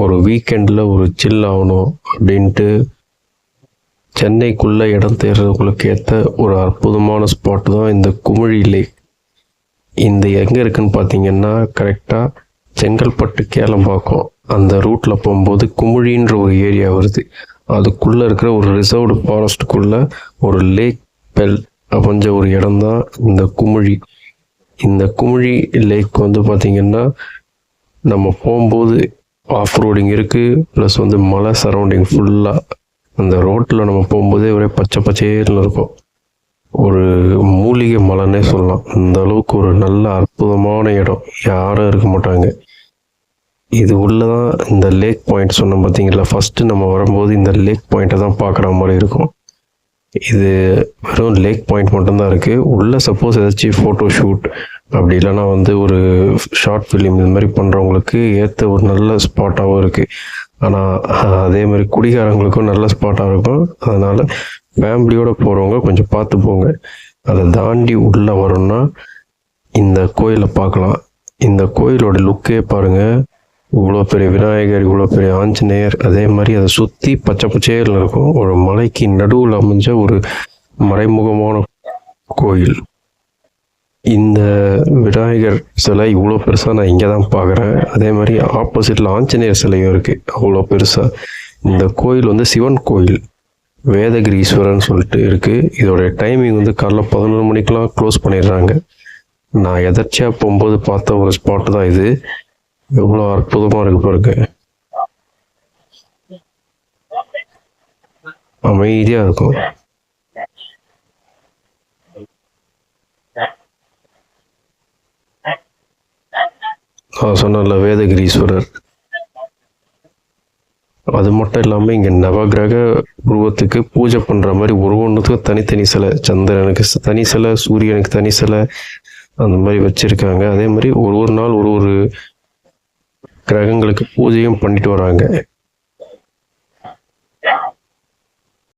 ஒரு வீக்கெண்டில் ஒரு சில் ஆகணும் அப்படின்ட்டு சென்னைக்குள்ளே இடம் தேடுறவங்களுக்கு ஏற்ற ஒரு அற்புதமான ஸ்பாட் தான் இந்த குமிழி லேக் இந்த எங்கே இருக்குன்னு பார்த்தீங்கன்னா கரெக்டாக செங்கல்பட்டு கேளம்பாக்கம். அந்த ரூட்டில் போகும்போது குமிழின்ற ஒரு ஏரியா வருது. அதுக்குள்ளே இருக்கிற ஒரு ரிசர்வ்டு ஃபாரஸ்ட்டுக்குள்ளே ஒரு லேக் பெல் அப்படிஞ்ச ஒரு இடம் தான் இந்த குமிழி. இந்த குமிழி லேக் வந்து பார்த்திங்கன்னா நம்ம போகும்போது ஆஃப் ரோடிங் இருக்குது ப்ளஸ் வந்து மலை சரௌண்டிங் ஃபுல்லாக அந்த ரோட்டில் நம்ம போகும்போதே ஒரே பச்சை பச்சேன்னு இருக்கும். ஒரு மூலிகை மலைன்னே சொல்லலாம். அந்த அளவுக்கு ஒரு நல்ல அற்புதமான இடம். யாரும் இருக்க மாட்டாங்க. இது உள்ளே தான் இந்த லேக் பாயிண்ட் சொன்னோம் பார்த்தீங்களா ஃபஸ்ட்டு நம்ம வரும்போது இந்த லேக் பாயிண்ட்டை தான் பார்க்குற மாதிரி இருக்கும். இது வெறும் லேக் பாயிண்ட் மட்டும்தான் இருக்குது உள்ளே சப்போஸ் ஏதாச்சும் ஃபோட்டோ ஷூட் அப்படி இல்லைன்னா வந்து ஒரு ஷார்ட் ஃபிலிம் இது மாதிரி பண்ணுறவங்களுக்கு ஏற்ற ஒரு நல்ல ஸ்பாட்டாகவும் இருக்குது ஆனால் அதே மாதிரி குடிகாரங்களுக்கும் நல்ல ஸ்பாட்டாக இருக்கும். அதனால் ஃபேமிலியோடு போகிறவங்க கொஞ்சம் பார்த்து போங்க. அதை தாண்டி உள்ளே வரோம்னா இந்த கோயிலை பார்க்கலாம். இந்த கோயிலோட லுக்கே பாருங்கள் இவ்வளோ பெரிய விநாயகர் இவ்வளோ பெரிய ஆஞ்சநேயர் அதே மாதிரி அதை சுற்றி பச்சை பச்சையில் இருக்கும். ஒரு மலைக்கு நடுவில் அமைஞ்ச ஒரு மறைமுகமான கோயில். இந்த விநாயகர் சிலை இவ்வளோ பெருசாக நான் இங்கே தான் பார்க்குறேன். அதே மாதிரி ஆப்போசிட்டில் ஆஞ்சநேயர் சிலையும் இருக்குது அவ்வளோ பெருசாக இந்த கோயில் வந்து சிவன் கோயில். வேதகிரீஸ்வரன் சொல்லிட்டு இருக்குது இதோடைய டைமிங் வந்து காலைல பதினொரு மணிக்கெலாம் க்ளோஸ் பண்ணிடுறாங்க. நான் எதர்ச்சியாக போகும்போது பார்த்த ஒரு ஸ்பாட்டு தான் இது. எவ்வளோ அற்புதமாக இருக்கு பாருங்க. அமைதியாக இருக்கும். நான் சொன்னல வேதகிரீஸ்வரர். அது மட்டும் இல்லாமல் இங்கே நவகிரக உருவத்துக்கு பூஜை பண்ணுற மாதிரி ஒரு ஒன்றுத்துக்கும் தனித்தனி சிலை சந்திரனுக்கு தனி சிலை சூரியனுக்கு தனி சிலை அந்த மாதிரி வச்சுருக்காங்க. அதே மாதிரி ஒரு ஒரு நாள் ஒரு ஒரு கிரகங்களுக்கு பூஜையும் பண்ணிட்டு வராங்க.